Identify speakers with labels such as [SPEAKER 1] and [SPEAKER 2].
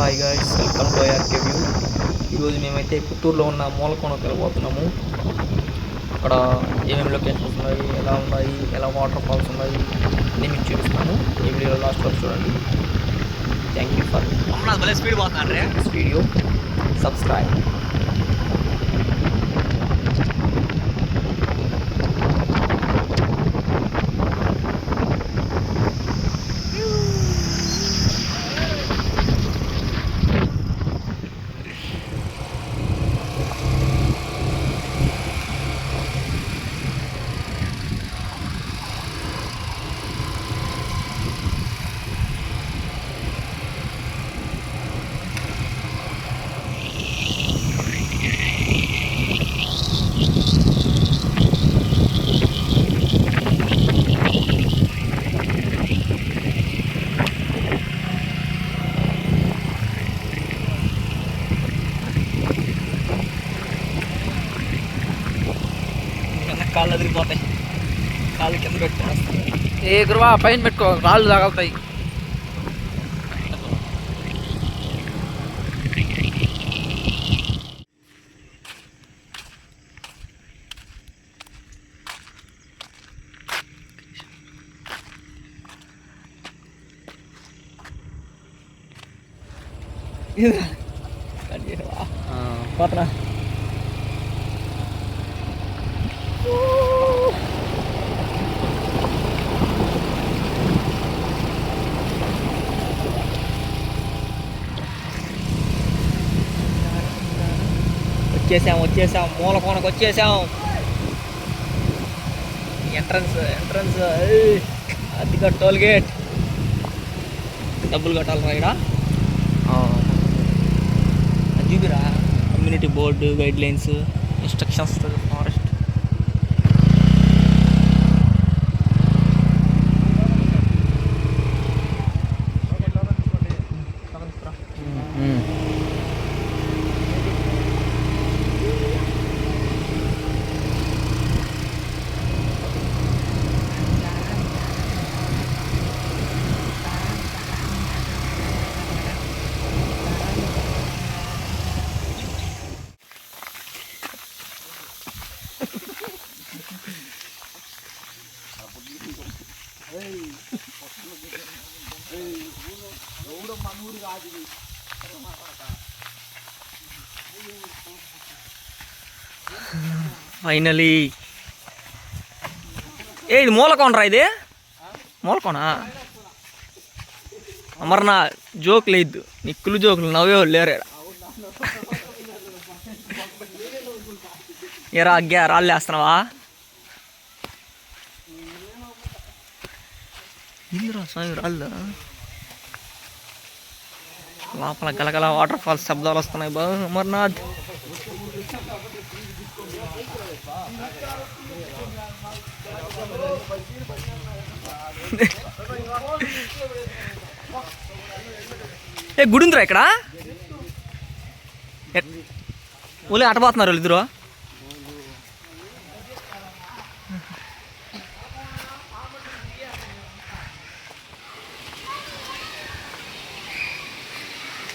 [SPEAKER 1] Hi guys welcome to RK view ఈరోజు మేమైతే పుత్తూరులో ఉన్న మూలకోణకు వెళ్ళబోతున్నాము. అక్కడ ఏమేమి లొకేషన్స్ ఉన్నాయి ఎలా ఉన్నాయి ఎలా వాటర్ ఫాల్స్ ఉన్నాయి అన్నీ మీకు చూపిస్తాను ఈ వీడియో లాస్ట్ వరకు చూడండి.
[SPEAKER 2] Thank you
[SPEAKER 1] for speed video
[SPEAKER 2] subscribe కాళ్ళు అదిరిపోతాయి కాళ్ళు కింద పెట్టుకుని
[SPEAKER 1] ఏ గురువా పైన పెట్టుకో కాళ్ళు తాగుతాయి
[SPEAKER 2] పోతున్నా వచ్చేసాం వచ్చేసాం మూల కోనకు వచ్చేసాం ఎంట్రన్స్ ఎంట్రన్స్ అదిగా టోల్ గేట్ డబ్బులు కట్టాలి ఇక్కడ చూపిరా community board guidelines instructions forest finally. ఏ ఇది మూలకోనరా ఇది? మూలకోనా? అమర్నా జోక్ లేదు నిక్కులు జోకులు నవ్వే వాళ్ళు లేరు ఎరా ఏరా అగ్గా రాళ్ళు వేస్తున్నావా ఇందురా సాయి రాళ్ళు. లోపల గలగల వాటర్ ఫాల్స్ శబ్దాలు వస్తున్నాయి బా అమర్నాథ్. ఏ గుడి ఉందిరా ఇక్కడ